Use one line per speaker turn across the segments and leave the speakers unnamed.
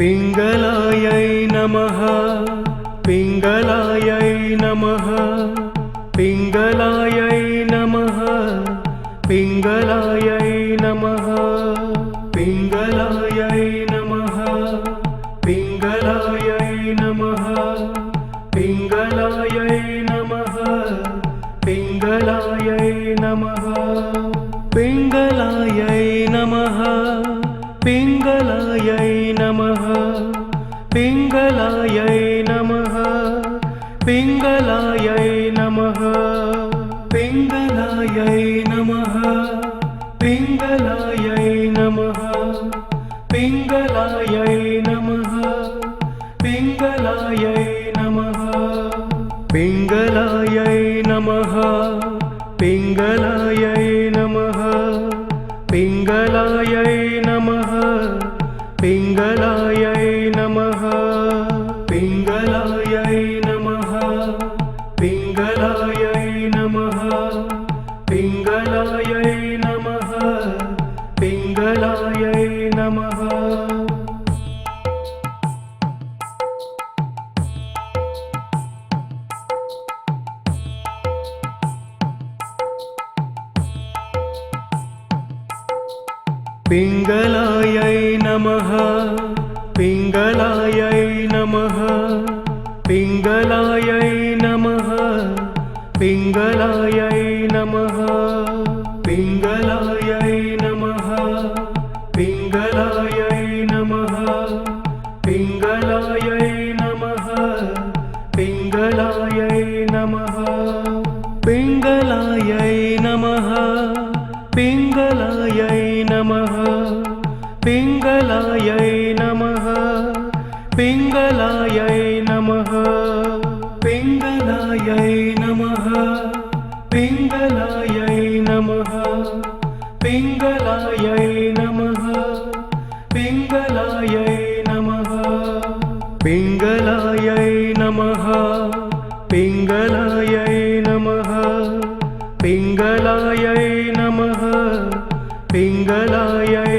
पिङ्गलायै नमः पिङ्गलायै नमः पिङ्गलायै नमः पिङ्गलायै नमः। पिङ्गलायै नमः। पिङ्गलायै नमः। पिङ्गलायै नमः। पिङ्गलायै नमः। पिङ्गलायै नमः। पिङ्गलायै नमः। पिङ्गलायै नमः। पिङ्गलायै नमः पिङ्गलायै नमः। पिङ्गलायै नमः। पिङ्गलायै नमः। पिङ्गलायै नमः। पिङ्गलायै नमः। पिङ्गलायै नमः। पिङ्गलायै नमः। पिङ्गलायै नमः। पिङ्गलायै नमः। पिङ्गलायै पिङ्गलायै नमः पिङ्गलायै नमः पिङ्गलायै नमः पिङ्गलायै नमः पिङ्गलायै नमः पिङ्गलायै नमः पिङ्गलायै नमः पिङ्गलायै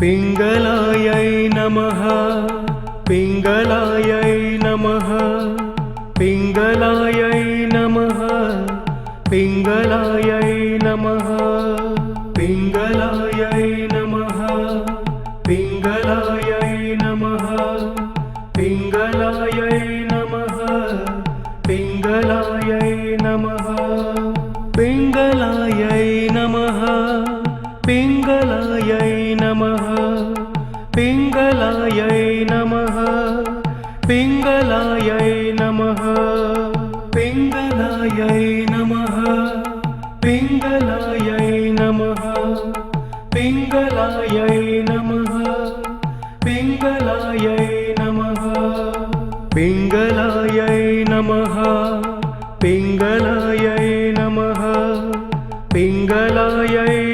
पिङ्गलायै नमः। पिङ्गलायै नमः। पिङ्गलायै नमः। पिङ्गलायै नमः। पिङ्गलायै पिङ्गलायै नमः। पिङ्गलायै नमः। पिङ्गलायै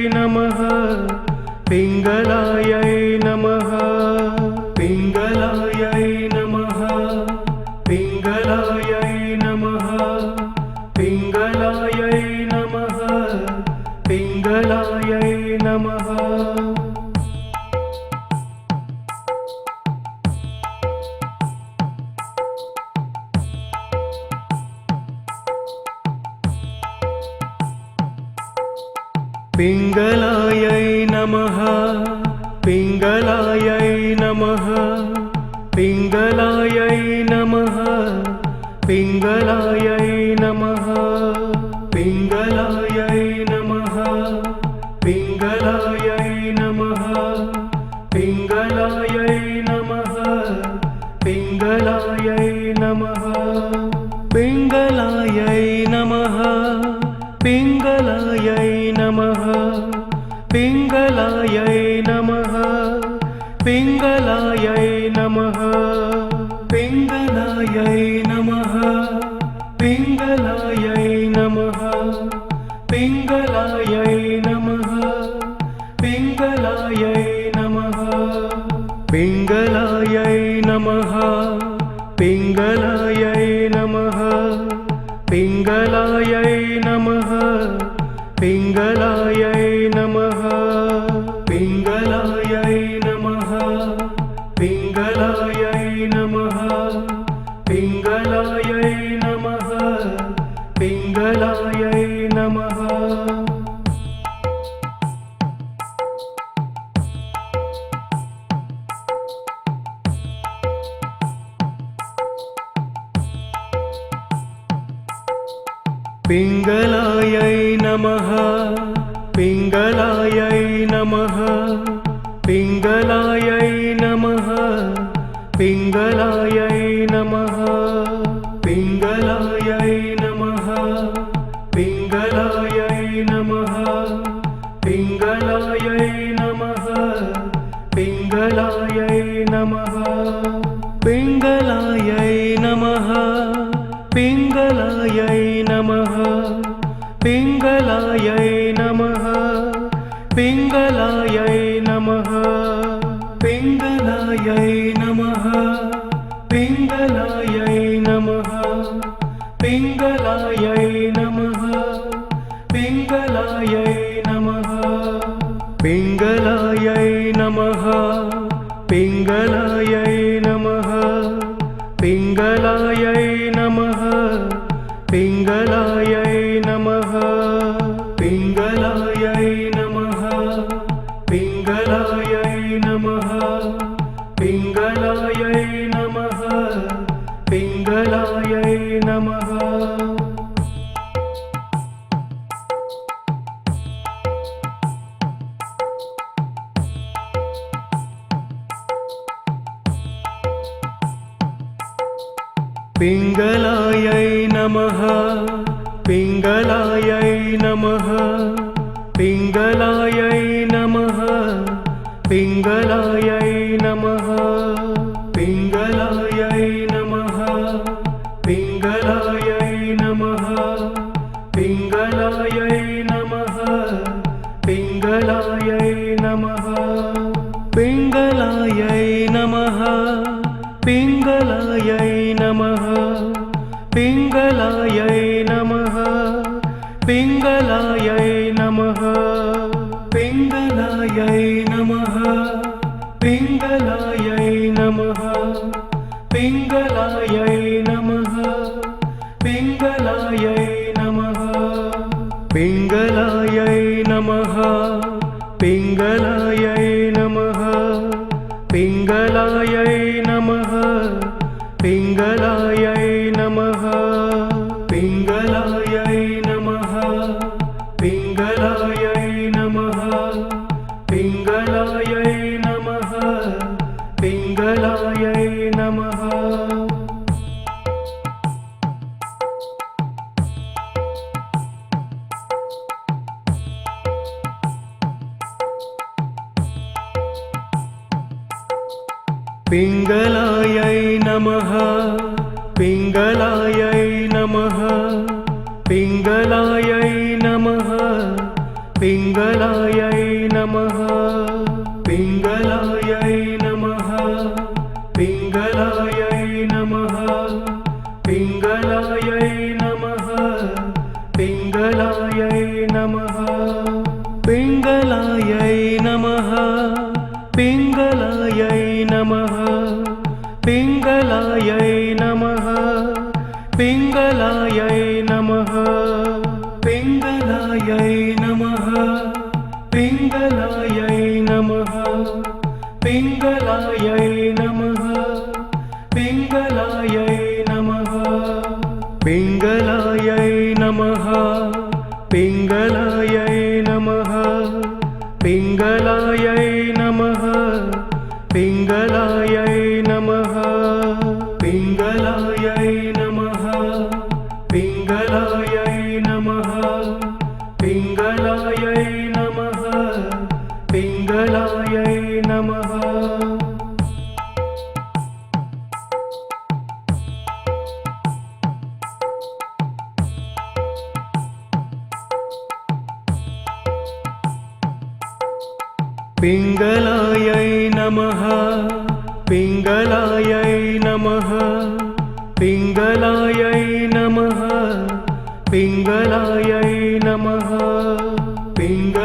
पिङ्गलायै नमः पिङ्गलायै नमः पिङ्गलायै नमः पिङ्गलायै नमः पिङ्गलायै नमः पिङ्गलायै नमः पिङ्गलायै नमः पिङ्गलायै नमः पिङ्गलायै नमः। पिङ्गलायै नमः। पिङ्गलायै नमः। पिङ्गलायै नमः। पिङ्गलायै नमः। पिङ्गलायै नमः। पिङ्गलायै नमः। पिङ्गलायै नमः। पिङ्गलायै नमः पिङ्गलायै नमः पिङ्गलायै नमः पिङ्गलायै नमः पिङ्गलायै नमः पिङ्गलायै नमः पिङ्गलायै नमः पिङ्गलायै नमः पिङ्गलायै नमः पिङ्गलायै नमः पिङ्गलायै नमः पिङ्गलायै नमः पिङ्गलायै नमः पिङ्गलायै नमः पिङ्गलायै नमः पिङ्गलायै नमः पिङ्गलायै नमः पिङ्गलायै नमः पिङ्गलायै नमः पिङ्गलायै नमः पिङ्गलायै नमः पिङ्गलायै पिङ्गलायै नमः पिङ्गलायै नमः पिङ्गलायै नमः पिङ्गलायै नमः पिङ्गलायै नमः पिङ्गलायै नमः पिङ्गलायै नमः पिङ्गलायै पिङ्गलायै नमः पिङ्गलायै नमः पिङ्गलायै नमः पिङ्गलायै नमः पिङ्गलायै नमः पिङ्गलायै नमः पिङ्गलायै नमः पिङ्गलायै नमः पिङ्गलायै नमः पिङ्गलायै नमः पिङ्गलायै नमः। पिङ्गलायै नमः। पिङ्गलायै नमः। पिङ्गलायै नमः। पिङ्गलायै नमः। पिङ्गलायै नमः। पिङ्गलायै మంగళాయై నమ पिङ्गलायै नमः पिङ्गलायै नमः पिङ्गलायै नमः पिङ्गलायै नमः पिङ्ग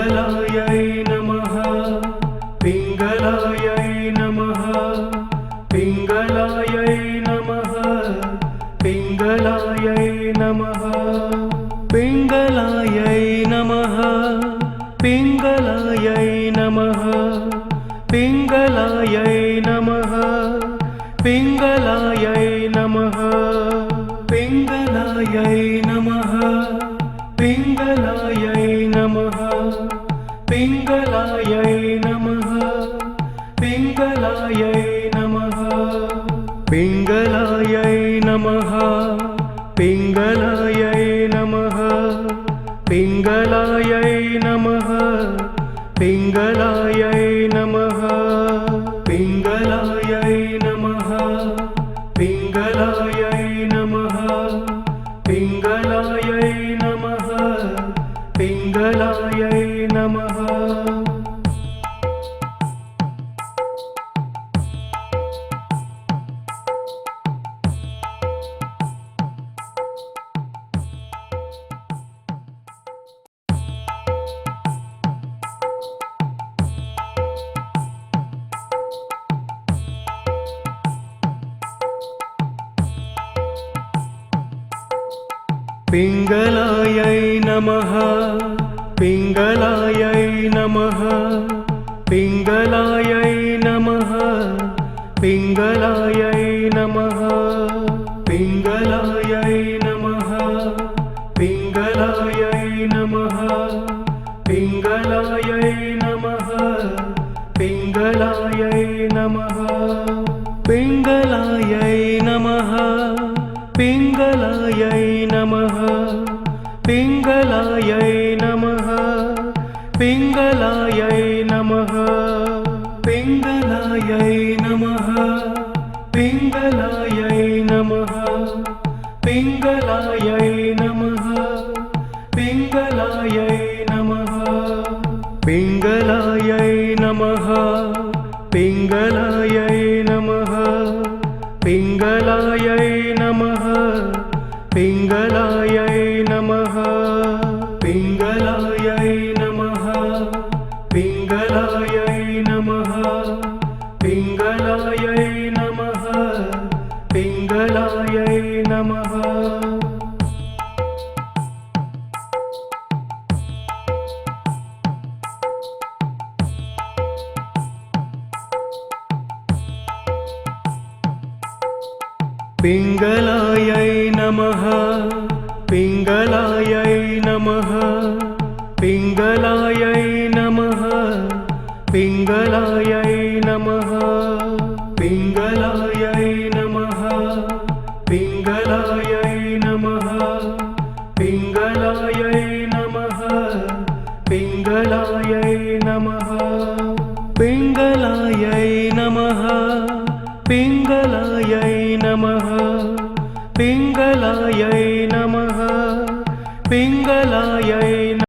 ङ्गलायै नमः। पिङ्गलायै नमः। पिङ्गलायै नमः। पिङ्गलायै नमः। पिङ्गलायै नमः। पिङ्गलायै नमः। पिङ्गलायै नमः। पिङ्गलायै नमः। पिङ्गलायै नमः। पिङ्गल पिङ्गलायै नमः पिङ्गलायै नमः पिङ्गलायै नमः पिङ्गलायै नमः पिङ्गलायै पिङ्गलायै नमः पिङ्गलाय